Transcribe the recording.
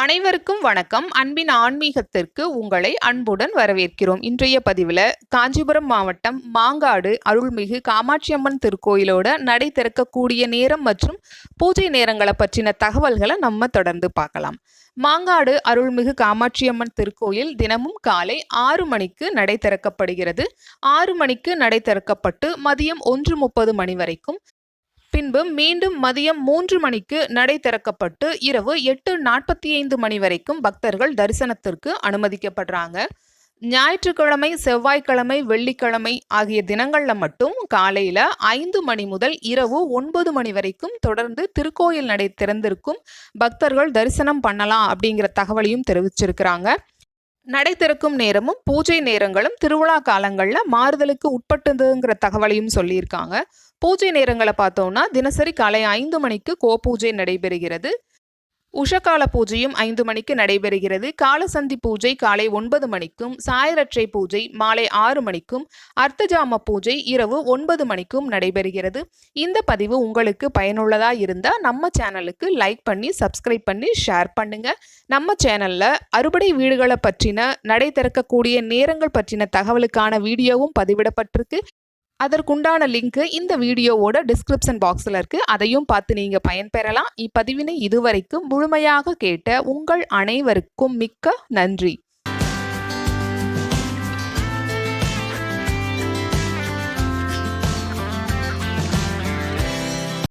அனைவருக்கும் வணக்கம். அன்பின் ஆன்மீகத்திற்கு உங்களை அன்புடன் வரவேற்கிறோம். இன்றைய பதிவில் காஞ்சிபுரம் மாவட்டம் மாங்காடு அருள்மிகு காமாட்சியம்மன் திருக்கோயிலோட நடை திறக்கக்கூடிய நேரம் மற்றும் பூஜை நேரங்களை பற்றின தகவல்களை நம்ம தொடர்ந்து பார்க்கலாம். மாங்காடு அருள்மிகு காமாட்சியம்மன் திருக்கோயில் தினமும் காலை ஆறு மணிக்கு நடை திறக்கப்படுகிறது. ஆறு மணிக்கு நடை திறக்கப்பட்டு மதியம் ஒன்று முப்பது மணி வரைக்கும் பின்பு மீண்டும் மதியம் மூன்று மணிக்கு நடை திறக்கப்பட்டு இரவு எட்டு நாற்பத்தி ஐந்து மணி வரைக்கும் பக்தர்கள் தரிசனத்திற்கு அனுமதிக்கப்படுறாங்க. ஞாயிற்றுக்கிழமை செவ்வாய்க்கிழமை வெள்ளிக்கிழமை ஆகிய தினங்களில் மட்டும் காலையில் ஐந்து மணி முதல் இரவு ஒன்பது மணி வரைக்கும் தொடர்ந்து திருக்கோயில் நடை திறந்திருக்கும் பக்தர்கள் தரிசனம் பண்ணலாம் அப்படிங்கிற தகவலையும் தெரிவிச்சிருக்கிறாங்க. நடை திறக்கும் நேரமும் பூஜை நேரங்களும் திருவிழா காலங்களில் மாறுதலுக்கு உட்பட்டதுங்கிற தகவலையும் சொல்லியிருக்காங்க. பூஜை நேரங்களை பார்த்தோம்னா தினசரி காலை ஐந்து மணிக்கு கோபூஜை நடைபெறுகிறது. உஷகால பூஜையும் ஐந்து மணிக்கு நடைபெறுகிறது. காலசந்தி பூஜை காலை ஒன்பது மணிக்கும் சாயரட்சை பூஜை மாலை ஆறு மணிக்கும் அர்த்தஜாம பூஜை இரவு ஒன்பது மணிக்கும் நடைபெறுகிறது. இந்த பதிவு உங்களுக்கு பயனுள்ளதா இருந்தா நம்ம சேனலுக்கு லைக் பண்ணி சப்ஸ்கிரைப் பண்ணி ஷேர் பண்ணுங்க. நம்ம சேனல்ல அறுபடை வீடுகளை பற்றின நடை திறக்கக்கூடிய நேரங்கள் பற்றின தகவலுக்கான வீடியோவும் பதிவிடப்பட்டிருக்கு. அதற்குண்டான லிங்க் இந்த வீடியோவோட டிஸ்கிரிப்ஷன் பாக்ஸில் இருக்குது அதையும் பார்த்து நீங்கள் பயன்பெறலாம். இப்பதிவினை இதுவரைக்கும் முழுமையாக கேட்ட உங்கள் அனைவருக்கும் மிக்க நன்றி.